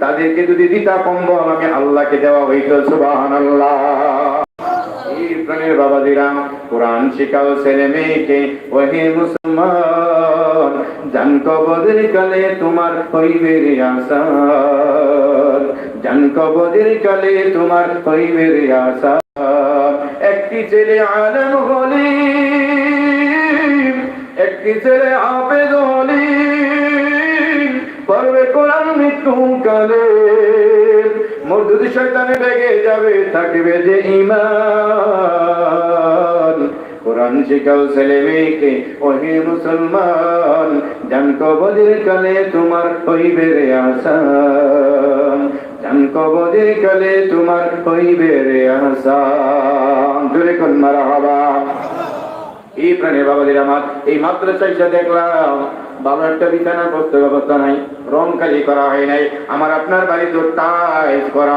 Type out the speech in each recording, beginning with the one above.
তাদেরকে যদি দিতা কম্বল, আমি আল্লাহকে দেওয়া হইতো এই প্রাণের বাবাজিরা, কোরআন শিখাও ছেলে মেয়েকে, ওহে মুসলমান। জান কবদের কালে তোমার হইবে রে আসার। জান কালে তোমার হইবে রে আসার। একটি ছেলে আলম হলি, একটি ছেলে আবেদ হলি, পড়বে কোরআন মৃত্যু কালে। মরদুদ শয়তানে লেগে যাবে, থাকবে যে ইমান শিখাও ছেলে মেয়েকে ওহে মুসলমান, জান কবদের কালে তোমার হইবে রে আসান জান কবদের কালে তোমার হইবে রে আসান জোরে কোন মারা হবা এই প্রাণের বাবাদের আমার এই মাদ্রাসায় এসে দেখলাম, ভালো একটা বিছানা করতে ব্যবস্থা নাই, রং কালি করা হয় নাই। আমার আপনার বাড়ি তো টাইস করা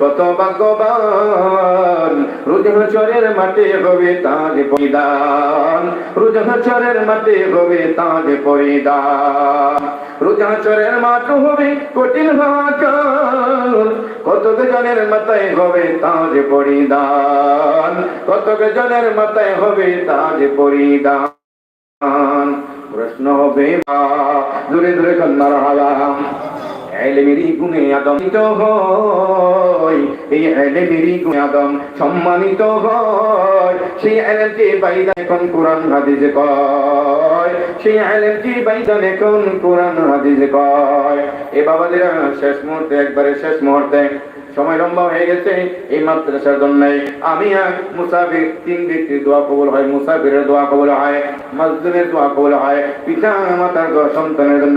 কত ভাগ্যবান। রুজহচরের মাঠে হবে তাজ পরিদান রুজহচরের মাঠে হবে তাজ পরিদান রুজহচরের মাঠ হবে কঠিন হাকাল কত জনের মাথায় হবে তাজ পরিদান কত জনের মাথায় হবে তাজ পরিদান প্রশ্ন হবে দূরে দূরে কন্যার হালাম এলেমেরি গুণে আদমিত হয়, এই গুণে আদম সম্মানিত হয়। সেই এলেমকে বাইদা এখন কোরআন কয়। সেই বাইদা এখন কোরআন কয়। এ শেষ মুহূর্তে, একবারে শেষ মুহূর্তে, সময় লম্বা হয়ে গেছে, এই মাদ্রাসার জন্য আমি আর মুসাফির, তিন ব্যক্তির দোয়া কবুল হয়, মুসাফিরের দোয়া কবুল হয় মজদুমের দোয়া কবুল হয় পিতা মাতার সন্তানের জন্য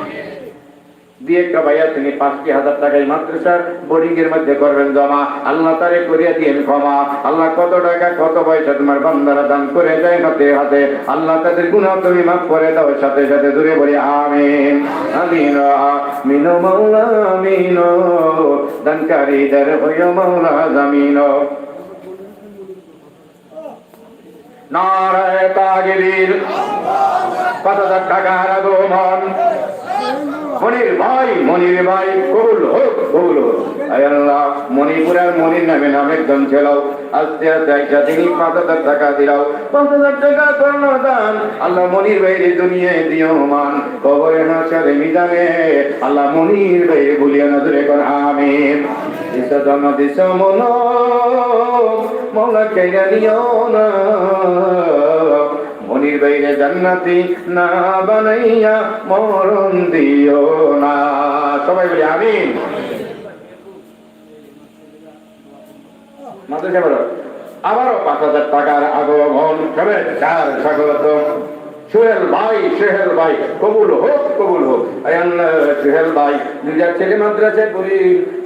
দিয়ে একটা ভাইয়া তিনি পাঁচটি হাজার টাকায় মাদ্রাসার বোর্ডিং এর মধ্যে করবেন জমা। আল্লাহ তারে করিয়া দিয়েন ক্ষমা। আল্লাহ কত টাকা কত পয়সা তোমার বান্দারা দান করে যায় হাতে হাতে। আল্লাহ তাদের গুনাহ তুমি মাফ করে দাও সাথে সাথে দূরে বলি আমিন আমিন আমিন মাওলা আমিন দানকারীদের হইও জামিন। নারায় তাগবীর কত টাকার আগমন। মনির ভাই মনির ভাই, কবুল হোক কবুল হোক। আল্লাহ, মণিপুরের মনির নামে নাম একজন ছিল আস্তে আস্তে আইসা তিনি পাঁচ হাজার টাকা দিলাও। পাঁচ হাজার টাকা করল দান। আল্লাহ মনির ভাইরে দুনিয়ায় দিও মান। কবরে হাসারে মিজানে। আল্লাহ মনির ভাইরে বলিয়া নজরে কর, আমিন। দিস জন দিস মন মৌলা কেরা নিও না। মনির বাইরে জান্নাতি না বানাইয়া মরণ দিও না। সবাই বলি আমিন। মাদ্রাসা আবারও পাঁচ হাজার টাকার আগমন সবে চার স্বাগত? সোহেল ভাই সোহেল ভাই, কবুল হোক কবুল হোক। সোহেল ভাই নিজের ছেলে মাদ্রাসায় পড়ি।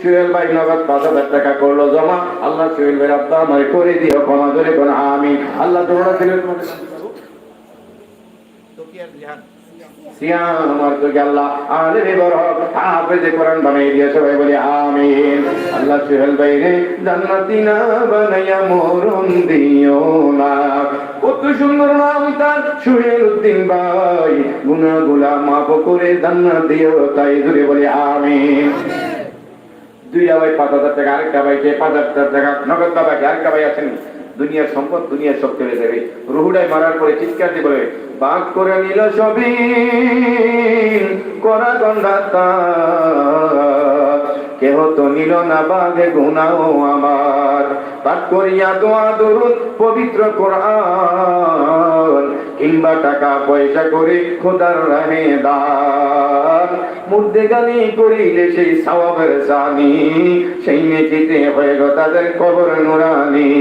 সোহেল ভাই নগদ পাঁচ হাজার টাকা করল জমা। আল্লাহ সোহেল ভাই আব্বা আমার করে দিও, ক্ষমা ধরে কোন আমি আল্লাহ তোমরা ছেলে সিয়াম দিয়ে বলি আমিন। আল্লাহ সুহেল কত সুন্দর নাম তার সুহেল উদ্দিন গুনা গুলা মাফ করে জান্নাত দিও আমিন। দুই ভাই পাঁচ হাজার টাকা, আরেকটা ভাই পাঁচ হাজার টাকা, নগদ বাবাকে আরেকটা ভাই আছেন। দুনিয়ার সম্পদ, দুনিয়ার সব চলে যাবে রুহুডায় মারার পরে চিৎকার দিয়ে বাঘ করে নিল সবই করা গন্ডা কেহ তো নিল না বাঘে গুনাও আমার। পাঠ করিয়া দোয়া দরুন পবিত্র কোরআন, কিংবা টাকা পয়সা করে খোদার রাহে দান। মুদ্দে গানি করিলে সেই সওয়াবের জানি, সেই নেকিতে হয়ে গো তাদের কবর নুরানি,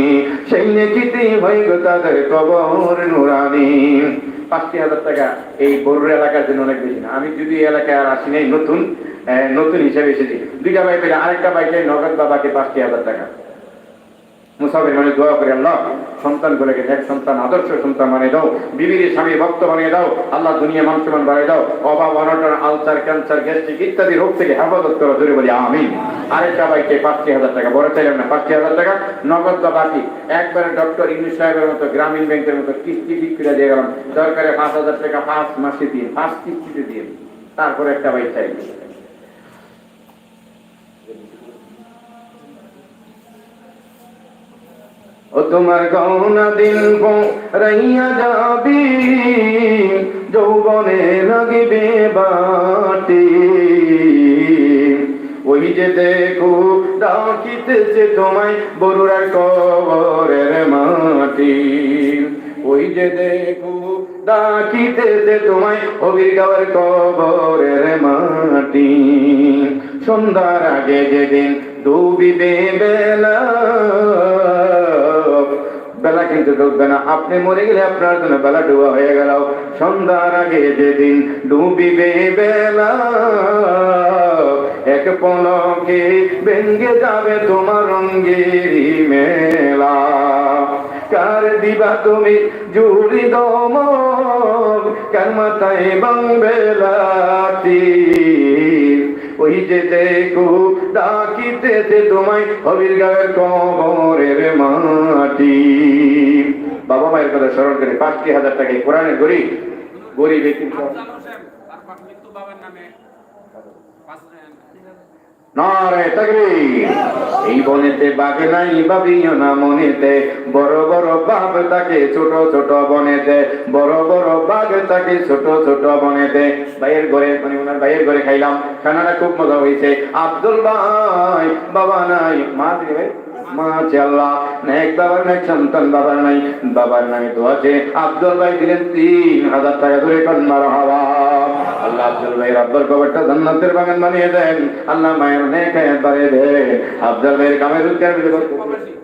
সেই নেকিতে হয়ে গো তাদের কবর নুরানি। পাঁচটি হাজার টাকা এই বড়ুর এলাকার জন্য অনেক বেশি না। আমি যদি এলাকায় আর আসি নাই নতুন নতুন হিসেবে এসেছি। দুইটা বাইক পেলে আরেকটা বাইকে নগদ বাবাকে পাঁচটি হাজার টাকা। মুসাফির মানে দোয়া করে আল্লাহ, সন্তান করে এক সন্তান, আদর্শ সন্তান বানিয়ে দাও, বিবির স্বামী ভক্ত বানিয়ে দাও, আল্লাহ দুনিয়া মানুষমান বানিয়ে দাও, অভাব, অনটন, আলসার, ক্যান্সার, গ্যাস্ট্রিক ইত্যাদি রোগ থেকে হেফাজত করো জোরে বলি আমি আরেকটা বাইকে পাঁচটি হাজার টাকা, বড় চাইলাম না, পাঁচটি হাজার টাকা, নগদ বা বাকি একবারে ডক্টর ইংলিশ সাহেবের মতো, গ্রামীণ ব্যাংকের মতো কিস্তি ঠিক দিয়ে গেলাম। দরকারে পাঁচ হাজার টাকা পাঁচ মাসে দিয়ে, পাঁচ কিস্তিতে দিয়ে। তারপরে একটা বাইক চাই। ও তোমার গহনা দিল রাইয়া যাবি। যৌবনে লাগিবে বাটি। ওই যে দেখো, ডাকিতেছে তোমায় বরুড়ার কবরের মাটি। ওই যে দেখো, ডাকিতেছে তোমায় অবির গাওয়ার কবরের মাটি। সন্ধ্যার আগে যেদিন ডুবিবে বেলা বেলা কিন্তু ডুববে না। আপনি মরে গেলে আপনার জন্য বেলা ডুবা হয়ে গেল। সন্ধ্যার আগে যেদিন ডুবিবে বেলা, এক পলকে ভেঙ্গে যাবে তোমার রঙ্গেরি মেলা। কার দিবা তুমি জুড়ি দম কার মাথায় বাংবে লাঠি? ওই যে দেখো ডাকিতেছে তোমায় হবির গায়ের কবরের মাটি। বাবা মায়ের কথা স্মরণ করে পাঁচটি হাজার টাকা কোরআনের গরিব গরিব ব্যক্তি আফজাল হোসেন তার মৃত্যু বাবার নামে পাঁচ- এই বনেতে বাঘে নাই বাবিও না মনেতে। বড় বড় বাঘ তাকে ছোট ছোট বনেতে। বড় বড় বাঘ তাকে ছোট ছোট বনেতে। ভাইয়ের ঘরে মানে ওনার ভাইয়ের ঘরে খাইলাম। খানাটা খুব মজা হয়েছে। আব্দুল ভাই, বাবা নাই, মা দিদি ভাই। মা আছে আল্লাহ নেক বাবার নেক সন্তান বাবার নাই বাবার নামে তো আছে আব্দুল ভাই দিলেন তিন হাজার টাকা ধরে কন্যার হাওয়া আল্লাহ আব্দুল ভাই রব্বর কবরটা জান্নাতের বাগান বানিয়ে দেন আল্লাহ মায়ের অনেক হায়াত বাড়িয়ে দেন আব্দুল ভাইয়ের কামের রোজগার মিলে বরকত দিন।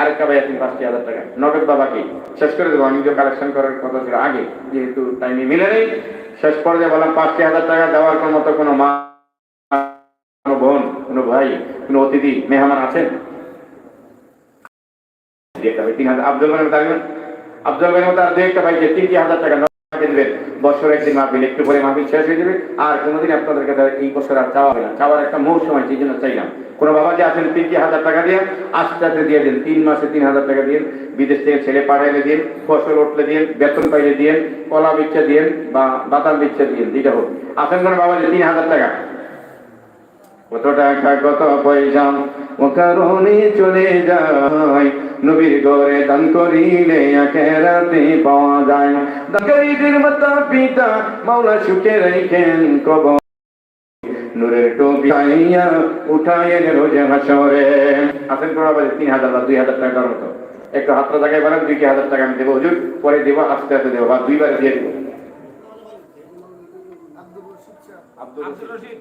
আরেকটা ভাই আপনি পাঁচটি হাজার টাকা। নগদ বা বাকি শেষ করে দেবো, আমি যে কালেকশন করার কথা ছিল আগে, যেহেতু টাইমে মিলে নেই। শেষ পর্যায়ে বললাম, পাঁচটি হাজার টাকা দেওয়ার কোনো মতো কোনো মা, কোনো বোন, কোনো ভাই, কোনো অতিথি, মেহমান আছেন? তিন আর কোনোদিন আপনাদের এই বছর আর চাওয়া হবে না। চাওয়ার একটা মৌসুম আছে, এই জন্য চাইলাম। কোনো বাবা যে আছেন, তিনটি হাজার টাকা দিয়ে আস্তে আস্তে দিয়ে দিন। তিন মাসে তিন হাজার টাকা দিন বিদেশ থেকে ছেলে পাঠাইলে দিন ফসল উঠলে দিন বেতন পাইলে দিন কলা বিচ্ছে দিন বা বাদাম বিচ্ছে দিন দুইটা হোক। আছেন কোনো বাবা যে তিন হাজার টাকা? কত টাকা কত পয়সা? ও কারণে চলে যায়। নবীর ঘরে দান করিলে আখেরাতে পাওয়া যায়। দাকাইদের মাতা পিতা মাওলা সুখে রাখেন কব নূরের টুপি উঠায় রোজ হাসরে। আসেন করা বাজে তিন হাজার বা দুই হাজার টাকার মতো। একটু হাতটা জায়গায় বানান দুই হাজার টাকা আমি দেবো। হুজুর পরে দেবো আস্তে আস্তে দেবো বা দুইবার দিয়ে দেবো। আব্দুল রশিদ।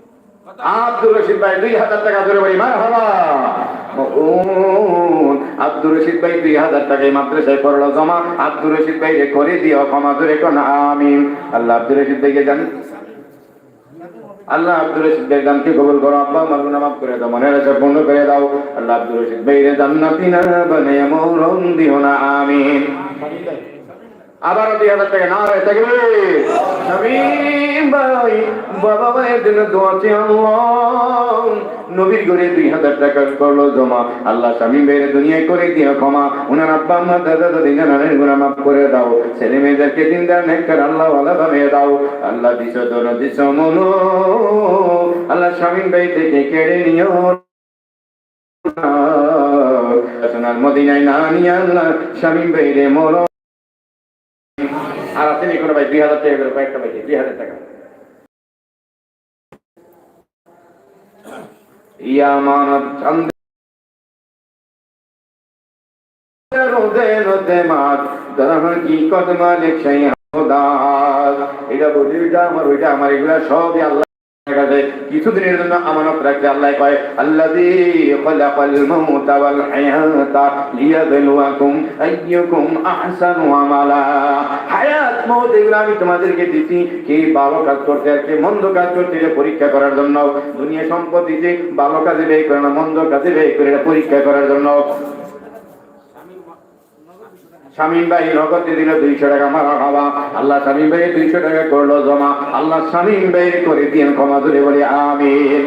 আব্দুর রশিদ ভাই দুই হাজার টাকা ধরে বলি মার হাবা। আব্দুর রশিদ ভাই দুই হাজার টাকা মাদ্রাসায় পড়ল জমা। আব্দুর রশিদ ভাই করে দিও ক্ষমা ধরে কোন আমিন। আল্লাহ আব্দুর রশিদ ভাইকে জান আল্লাহ আব্দুর রশিদ ভাই কবল করো আব্বা আমার গুনাহ মাফ করে দাও, মনের আশা পূর্ণ করে দাও। আল্লাহ আব্দুর রশিদ ভাই রে জান্নাতি না, বনে মরণ দিও না, আমিন। আবারও দুই হাজার টাকা নবীর ঘরে দুই হাজার টাকা জমা। আল্লাহ শামীম ভাইয়ের দুনিয়ায় করে করে দাও। ছেলে মেয়েদেরকে দিনদার, নেককার, আল্লাহ ওয়ালা বানিয়ে দাও। আল্লাহ দিছ দন দিছ মনো আল্লাহ শামীম ভাই কেড়ে নিও। সোনার মদিনায় না নিয়ে আল্লাহ শামীম ভাই রে আর তিনি কোনো ভাই? দুই হাজার টাকা করে কয়েকটা ভাই দুই হাজার টাকা। ইয়া মানব রোদে রোদে মাছ কি কদমা লেখাই খোদাস এটা বলি, ওইটা আমার ওইটা আমার, এগুলা সবই আল্লাহ মন্দ কাজ পরীক্ষা করার জন্য। দুনিয়া সম্পদ দিছি ভালো কাজে ব্যয় করে না, মন্দ কাজে ব্যয় করে পরীক্ষা করার জন্য। শামীম ভাই নগদ দিল দুইশো টাকা, মারা খাওয়া আল্লাহ শামীম ভাই দুইশো টাকা করল জমা। আল্লাহ শামীম ভাই করে দিয়ে ক্ষমা ধরে বলি, আমিন।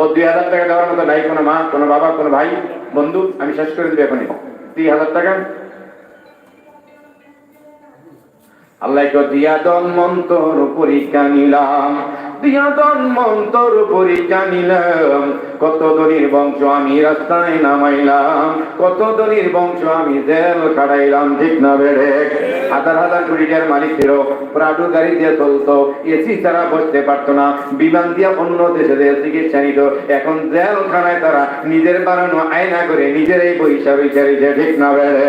ও দুই হাজার টাকা দেওয়ার মতো নাই, কোনো মা, কোনো বাবা, কোনো ভাই, বন্ধু, আমি শেষ করে দিবি এখনই। দুই হাজার টাকা। আল্লাহ দিয়া দন মন্তর পরীক্ষা নিলাম দিয়া দন মন্তর পরীক্ষা নিলাম কত দলির বংশ আমি রাস্তায় নামাইলাম কত দলির বংশ আমি জেল কাটাইলাম, ঠিক না বেড়ে। হাজার হাজার কোটি মালিক ছিল, প্রাডু গাড়ি দিয়ে চলতো, এসি ছাড়া বসতে পারতো না, বিমান দিয়ে অন্য দেশে দিয়ে চিকিৎসা নিত, এখন জেল খানায় তারা নিজের বানানো আয়না করে নিজেরাই বৈশা বিচারিছে ঠিক না বেড়ে।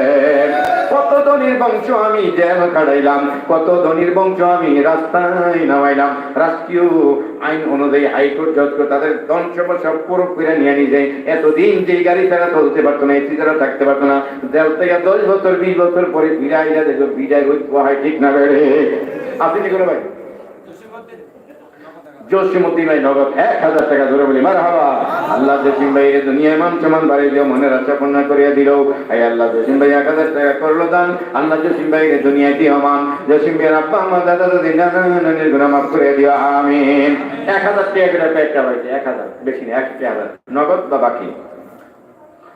কত ধনির বংশ আমি জেল কাটাইলাম কত ধনির বংশ আমি রাস্তায় নামাইলাম, রাষ্ট্রীয় আইন অনুযায়ী হাইকোর্ট জজকে তাদের ধন সম্পদ সব পুরো করে নিয়ে নিয়ে যায়। এতদিন যে গাড়ি ছাড়া চলতে পারতো না এসি ছাড়া থাকতে পারতো না। জেল থেকে দশ বছর, বিশ বছর পরে ফিরে আইলা দেখো বিদায় হইতে হয় ঠিক না বেড়ে। আপনি কি করে ভাই জোশিমতি এক হাজার টাকা আল্লাহ ভাই আল্লাহ এক হাজার বেশি এক হাজার। নগদ বা বাকি?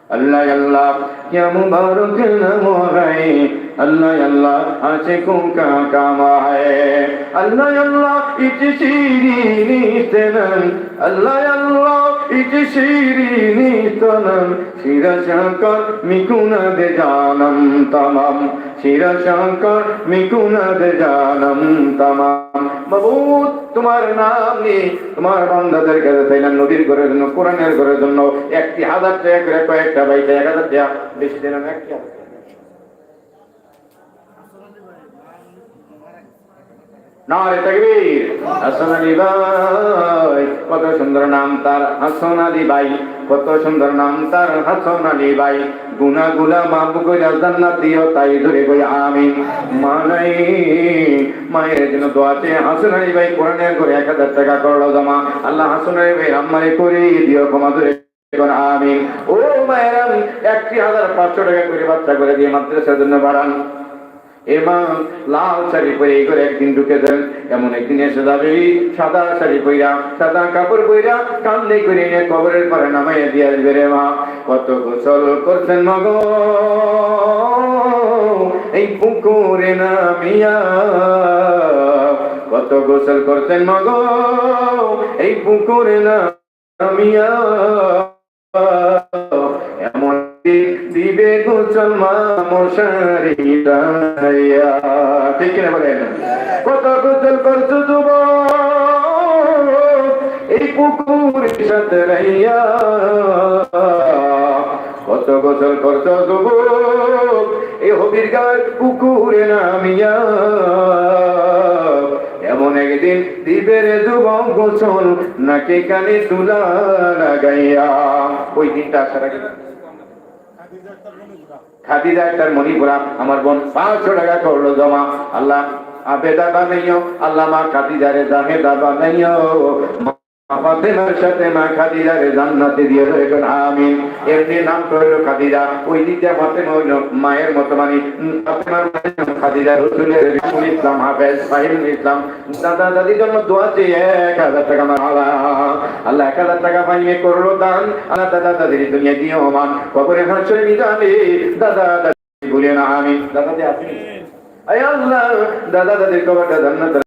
আল্লাহ আল্লাহ কেমন ভারত নাম अल्लाह अल्लाह आशिकों का काम है अल्लाह अल्लाह इच शीरीनी सनम अल्लाह अल्लाह इच शीरीनी सनम শিরা শঙ্কর মিকুনা দে জানম তামাম শিরা শঙ্কর মিকুনা দে জানম তামাম মাবুদ তোমার নাম নিয়ে তোমার বান্দাদের কাছে তাইলাম নদীর ঘরের জন্য কোরআনের ঘরের জন্য একটি হাজার টাকা করে কয়েকটা বাইতে এক হাজার টাকা বেশি দিলাম একটি নারে তাকবীর। হাসান আলী ভাই, কত সুন্দর নাম তার হাসান আলী ভাই, কত সুন্দর নাম তার হাসান আলী ভাই। গুনা গুলা কইরা জান্নাত দিও তাই ধরে কই, আমিন। মানাই মায়ের জন্য হাসান আলী ভাই করে এক হাজার টাকা করল জমা। আল্লাহ হাসান আলী ভাই আম্মারে করে দিও, ক্ষমা ধরে আমিন। ও মায়েরাম, একটি হাজার পাঁচশো টাকা করে বাচ্চা করে দিয়ে মাদ্রাসার জন্য বাড়ান। এবং লাল শাড়ি পরে এই করে একদিন ঢুকে দেন এমন একদিন এসে যাবে। সাদা শাড়ি পইরা, সাদা কাপড় পইরা কান্দে করে এনে কবরের পরে নামাইয়া দিয়ে আসবে রে মা। কত গোসল করছেন মগ, এই পুকুরে নামিয়া। কত গোসল করছেন মগ, এই পুকুরে নামিয়া। এমন দিবে গোচল মা মশারি ঠিক কিনা বলেন? কত গোচল করছ যুব এই পুকুর সাথে রাইয়া। কত গোসল করছ যুব এই হবির গাছ পুকুরে নামিয়া। এমন একদিন দিবে রে যুবক গোসল, নাকি কানে তুলা লাগাইয়া। ওই দিনটা আসার আগে খাদিজা মনি মণিপুরা আমার বোন পাঁচশো টাকা করল জমা। আল্লাহ, আবেদা বানাইও, আল্লাহ মা খাদিজারে জাহেদা বানাইও। মায়ের মতো দাদা জন্য দোয়া চেয়ে এক হাজার টাকা আল্লাহ এক হাজার টাকা করল দান। আল্লাহ দাদা, দাদির দুনিয়া দিয়ে মান কবরে হাসরে দাদা, দাদি বলে না আমি দাদা আয় আল্লাহ, দাদা, দাদির কবরটা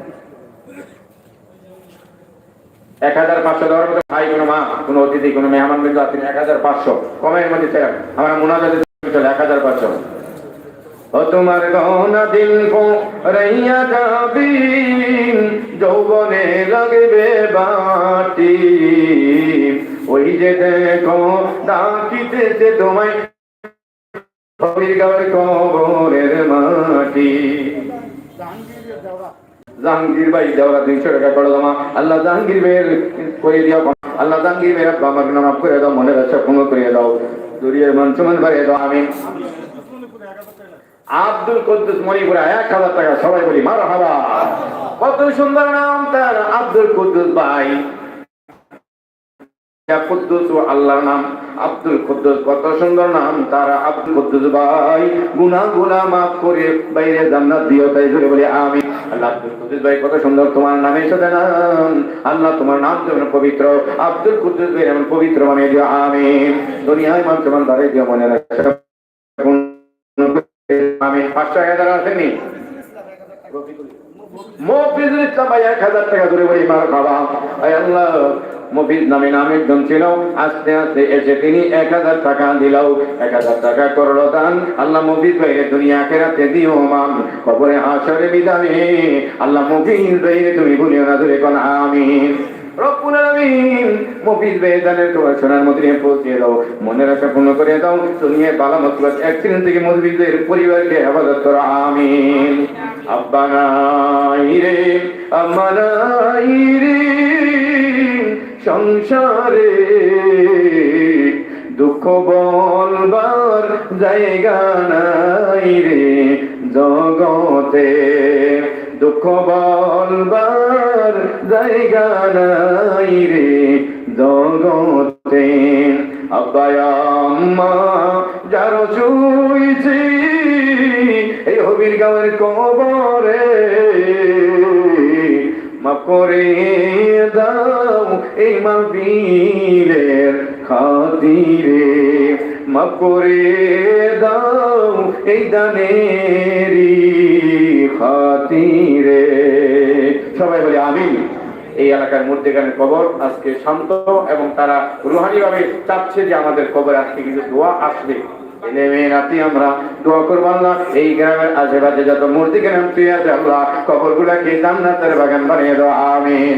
এক হাজার পাঁচশো দেওয়ার মতো ভাই, কোনো মা, কোনো অতিথি, কোনো মেহমান বিন্দু আছেন? এক হাজার পাঁচশো। কমের মধ্যে ছিলাম আমার মোনাজাতে চলে এক হাজার পাঁচশো। ও তোমার গহনা দিল রইয়া যাবি যৌবনে লাগবে বাটি। ওই যে দেখো, ডাকিতেছে তোমায়। কবির গাওয়ার কবরের মাটি। জাহাঙ্গীর ভাই দেওয়া দুইশো টাকা করে জমা। আল্লাহ জাহাঙ্গীর ভাইয়ের করে দিয়া আল্লাহ জাহাঙ্গীর ভাইয়ের আমার নাম করে দাও, মনের আশা পূর্ণ করে দাও। দুরিয়ার মান সমান বাড়িয়ে দাও আমি আব্দুল কুদ্দুস মণিপুরা এক হাজার টাকা, সবাই বলি মারা হাবা কত সুন্দর নাম তার, আব্দুল কুদ্দুস ভাই। আমি তোমার তোমার পবিত্র, আব্দুল কুদ্দুস ভাই এমন পবিত্র দিও, আমিন। দুনিয়ায় মান সমান বাড়িয়ে দিও, মনে রাখা। আমি পাঁচশো হাজার আসেনি মফিজুল ইসলাম ভাই, এক হাজার টাকা ধরে বলি, মার বাবা। আল্লাহ। মফিজ নামে নাম একজন ছিল। আস্তে আস্তে এসে তিনি এক হাজার টাকা দিল এক হাজার টাকা করল দান। আল্লাহ মফিজ ভাইরে দুনিয়া কেরাতে দিও মান কবরে হাসরে বিদানে আল্লাহ মফিজ ভাইরে তুমি ভুলিও না ধরে কোন আমিন। তোমার সোনার পৌঁছে দাও। মনের আশা পূর্ণ করে দাও। মফিজের পরিবারকে আমিন। আব্বা সংসারে দুঃখ বলবার জায়গা নাই রে জগতে। দুঃখ বলবার জায়গা নাই রে জগতে। আব্বায়াম্মা যার শুইছি এই হবির গাঁয়ের কবরে মাফ করে দাও। এই মাহফিলের খাতিরে মাফ করে দাও এই দানেরি খাতিরে। সবাই বলে আমি এই এলাকার মধ্যেখানে কবর আজকে শান্ত এবং তারা রুহানি ভাবে চাচ্ছে যে আমাদের কবর আজকে কিন্তু দোয়া আসবে। আমরা দোয়া করব আল্লাহ। এই গ্রামের আশেপাশে যত মূর্তি গ্রাম আল্লাহ কবর গুলাকে জান্নাতের বাগান বানিয়ে দাও, আমিন।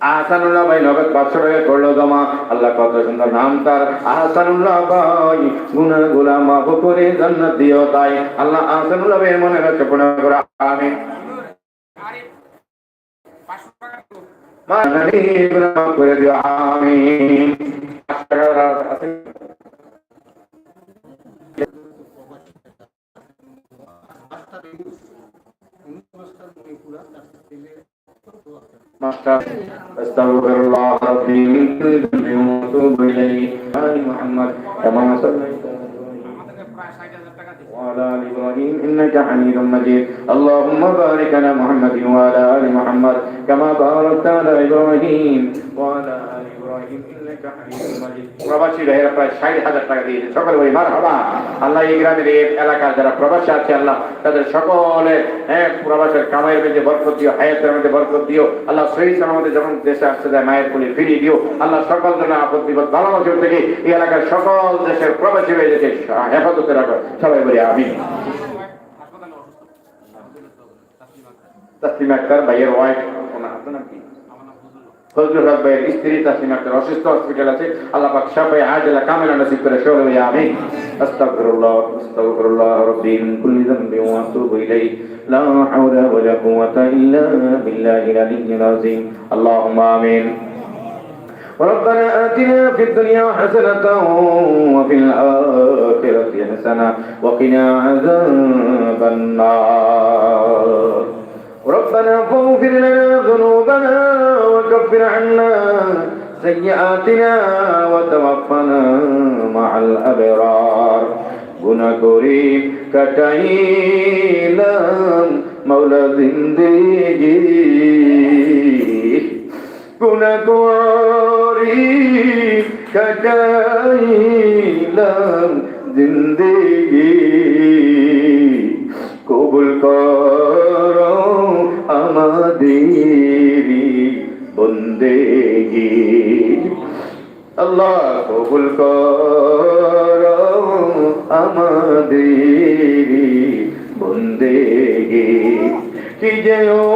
আহসানুল্লাহ ভাই নগদ পাঁচশো টাকা করল জমা আল্লাহ কত সুন্দর নাম তার আহসানুল্লাহ ভাই গুনা গুলা মাফ করে জান্নাত দিও তাই আল্লাহ আহসানুল্লাহ ভাই মনে রাখছে পুনঃ করে মানি টাকা আছে? মাস্টার আস্তাগফিরুল্লাহ রাব্বি মিন কুল্লি যামবিন ওয়া আতুবু ইলাইহি আলি মুহাম্মদ কামা সাল্লাইতা আমাদেরকে প্রায় ষাট হাজার টাকা দিচ্ছে وعلى آل إبراهيم إنك حميد مجيد اللهم بارك على محمد وعلى آل محمد كما باركت على إبراهيم وعلى آل প্রবাসীরা এরা প্রায় ষাট হাজার টাকা দিয়েছে। সকলে ওই মার হবা আল্লাহ এই গ্রামের এই এলাকার যারা প্রবাসী আছে, আল্লাহ তাদের সকলে হ্যাঁ প্রবাসের কামাইয়ের মধ্যে বরকত দিও, হায়াতের মধ্যে বরকত দিও। আল্লাহ সহি আমাদের যখন দেশে আসতে যায়, মায়ের কোলে ফিরিয়ে দিও। আল্লাহ সকল জনের আপদ বিপদ ভালো মানুষের থেকে এই এলাকার সকল দেশের প্রবাসী হয়ে যেতে হেফাজতে রাখো। সবাই বলি আমি তাসলিম আক্তার, ভাইয়ের ওয়াইফ আপনার নাম কি? ফজলুল হক। ফজলুল হক ভাইয়ের স্ত্রী তাসিম আক্তার অসুস্থ হসপিটাল আছে আল্লাহ পাক সাফাই আজলা কামেলা নসিব করে সবাই আমিন আস্তাগফিরুল্লাহ আস্তাগফিরুল্লাহ রব্বি মিন কুল্লি যামবি ওয়া আতুবু ইলাইহি লা হাওলা ওয়া লা কুওয়াতা ইল্লা বিল্লাহিল আলিয়্যিল আযীম আল্লাহুম্মা আমিন ربنا آتنا في الدنيا حسنة وفي الآخرة حسنة وقنا عذاب النار ربنا فاغفر لنا ذنوبنا وكفر عنا سيئاتنا وتوفنا مع الأبرار গুনা করি কাটাইলাম মৌলা জিন্দেগি গুনা করি কাটাইলাম জিন্দেগি আল্লাহ কবুল কর আমাদের কি যে ও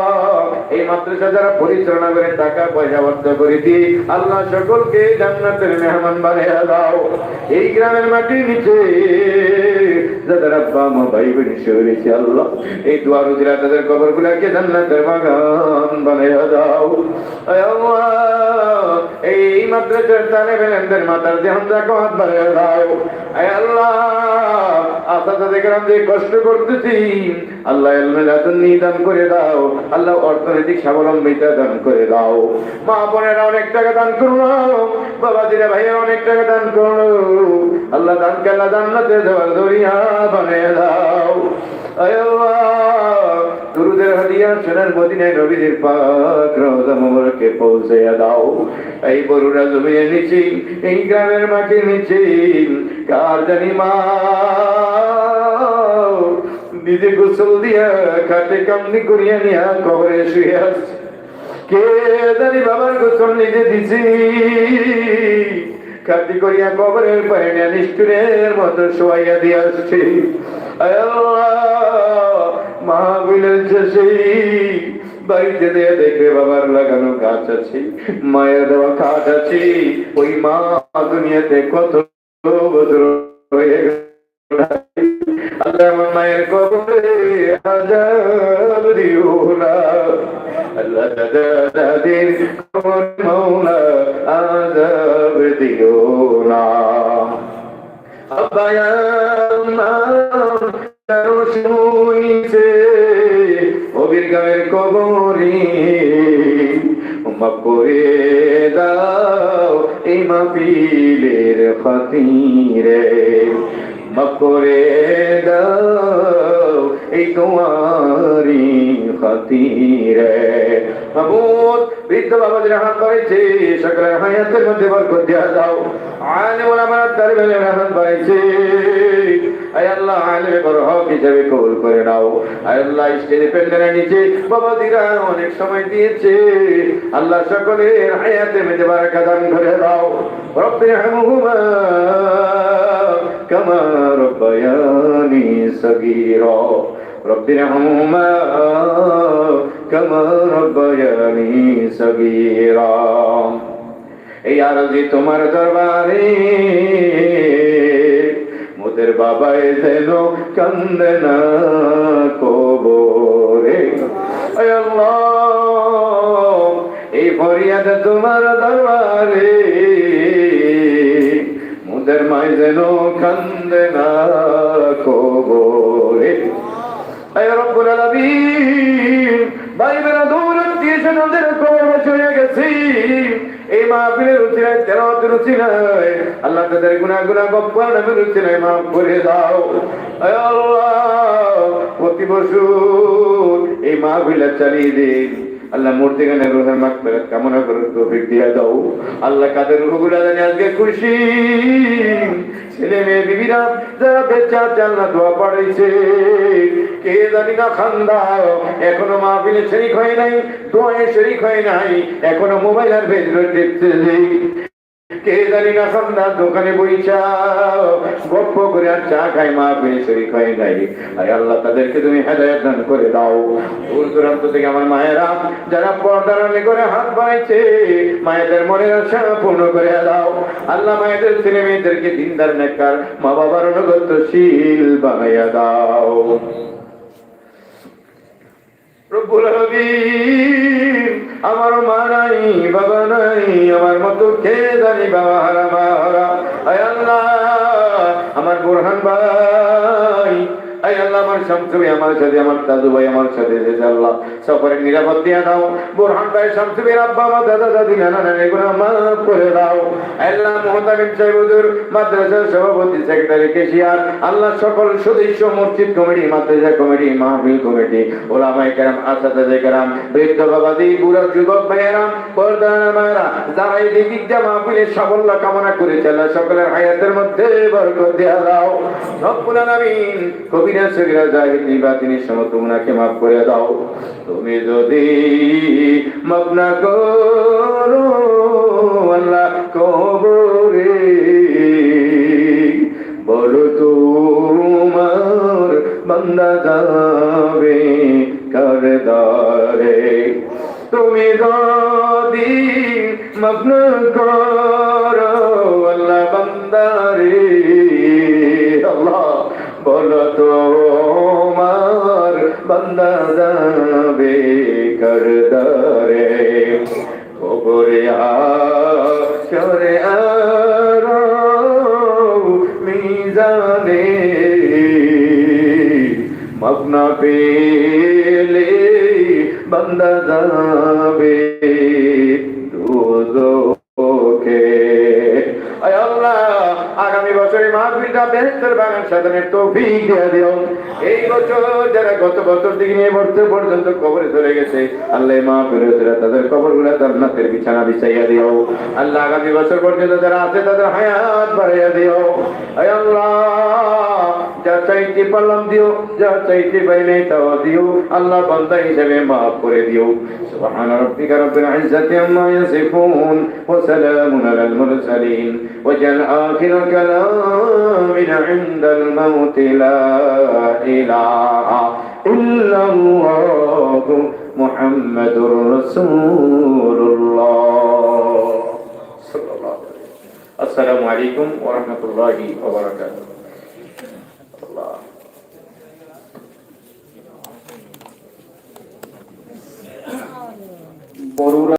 এই মাদ্রাসা যারা পরিচালনা করে, টাকা পয়সা অর্থ করে আল্লাহ সকলকে জান্নাতের মেহমান বানিয়ে দাও। এই গ্রামের মাটির নিচে মা দাও। তাদের কষ্ট করতেছি। আল্লাহ এলমে করে দাও। আল্লাহ অর্থনৈতিক স্বাবলম্বিতা দান করে দাও। মা বোনেরা অনেক টাকা দান করল। বাবাজিরা ভাইয়ের অনেক টাকা দান করল। আল্লাহ দান কাল্লা জান্নাতে দেওয়ার দরিয়া বানিয়ে দাও। দুরুদের হাদিয়া নবীদের দাও। এই বরুরা জমির নিচে এই গ্রামের মাটির নিচে কার জানি মা নিজে গোসল দিয়া খাটে কামনি করিয়া নিয়া কবরে শুয়ে আসছে কে জানি বাবার গোসল নিজে দিছি। খাটি করিয়া কবরের পায়না নিষ্ঠুরের মতো শোয়াইয়া দিয়ে আসছে। মা বলেছে বাড়িতে দিয়ে দেখবে বাবার লাগানো গাছ আছে, মায়ের দেওয়া খাট আছে, ওই মা দুনিয়াতে কত বছর হয়ে গেল আল্লাহ মায়ের কবরে আজাব দিও না আল্লাহ দাদা দাদির কবর মৌলা আজাব দিও না অবির গায়ের কবরি মাফ করে দাও এই মাপিলের খাতিরে। মাফ করে দাও এই তোমারি খাতিরে। মাহমুদ বৃদ্ধ বাবা হাত করেছে, সকলের হায়াতের মধ্যে বরকত দিয়া দাও আনে বলে আমার তার বেলে বাড়াইছে আয় আল্লাহ আলেমে বড় হক হিসাবে কবুল করে নাও আয় আল্লাহ স্টেজে প্যান্ডেলের নিচে বাবাজিরা অনেক সময় দিয়েছে আল্লাহ সকলের হায়াতে মেজে বারাকা দান করে দাও রব্বির হামহুমা কামা রব্বায়ানি সগীরা رب ارحمهما كما ربياني صغيرا এই আরজি তোমার দরবারে মোদের বাবায় যেন কান্দে না কবরে। এই ফরিয়াদ তোমার দরবারে, মুদের মাই যেন কান্দে না কবরে। রব্বুল আলামিন ভাই বেরা দৌড় দিয়েছে নদের কবর চলে গেছি। এই মাহফিলের উচিলায় তেরাতের উচিলায়। আল্লাহ তাদের গুনা গুনা গপ্পা নামের উচিলায় মাফ করে দাও। আল্লাহ, প্রতি এই মাহফিলে চালিয়ে দিন। আল্লাহ মূর্তি গানে রোহের মাকফিরাত কামনা করে তৌফিক দিয়া দাও। আল্লাহ কাদের রুহগুলা জানি আজকে খুশি। ছেলে মেয়ে বিবিরা, যারা বেচা জানলা দোয়া পড়াইছে কে জানি না খান্দা এখনও মা মাহফিলে শরিক হয় নাই, দোয়ায় শরিক হয় নাই, এখনও মোবাইল আর ভেজরে দেখতেছে কে জানি না খান্দা দোকানে বইছা গপ্প করে আর চা খাই, মা পেয়ে শরীর নাই। আরে আল্লাহ, তাদেরকে তুমি হেদায়ত দান করে দাও। দূর দূরান্ত থেকে আমার মায়েরা যারা পর্দার আড়ালে করে হাত বাড়াইছে, মায়েদের মনের আশা পূর্ণ করে দাও। আল্লাহ, মায়েদের ছেলে মেয়েদেরকে দিনদার নেকার মা বাবার অনুগতশীল বানাইয়া দাও। রব্বুল আলামিন। আমার মা নাই, বাবা নাই, আমার মতো কে জানি বাবা হারা মা হারা। আয়াল্লাহ আমার বোরহান ভাই আয় আল্লাহ, আমার শামসু ভাই আমার সাথে, আমার দাদু ভাই আমার সাথে এসেছে, আল্লাহ। সফরের নিরাপদ দিয়ে দাও। বোরহান ভাই শামসু ভাই আব্বা আমার দাদা, দাদি, নানা, নানি, এগুলো মাফ করে দাও। আল্লাহ মোহতামিম সাহেব হুজুর, মাদ্রাসার সভাপতি, সেক্রেটারি, কেশিয়ার, আল্লাহ, সকল সদস্য, মসজিদ কমিটি, মাদ্রাসা কমিটি, মাহফিল কমিটি ওলামাই কেরাম আসাদে কেরাম, বৃদ্ধ বাবাদি, বুড়া যুবক ভাইয়েরাম পর্দানা মায়েরা, যারা এই দিক মাহফিলের সাফল্য কামনা করেছে, আল্লাহ, সকলের হায়াতের মধ্যে বরকত দেয়া দাও। রব্বুল আলামিন কবিরা সগিরা জাহিদি গুনাহকে মাফ করে দাও। তুমি যদি মাফ না বলো তোমার সাধনের তৌফিক দিয়ে দিও। এই বছর যারা গত বছর থেকে নিয়ে বছর পর্যন্ত কবরে চলে গেছে, আল্লাহ মা ফিরোজরা তাদের কবরগুলো জান্নাতের বিছানা বিছাইয়া দিও। আল্লাহ আগামী বছর পর্যন্ত যারা আছে, তাদের হায়াত বাড়াইয়া দিও। আল্লাহ, যা চাইতে পারলাম দিও, যা চাইতে পাই নাই তাও দিও। আল্লাহ বান্দা হিসেবে মাফ করে দিও। সুবহান রাব্বিকা রব্বিল ইজ্জাতি আম্মা ইয়াসিফুন, ওয়া সালামুন আলাল মুরসালিন। ওয়া জাল আখির কালামিনা ইনদাল الموت لا إله إلا الله محمد رسول الله. صلى الله عليه وسلم السلام عليكم ورحمة الله وبركاته. الله.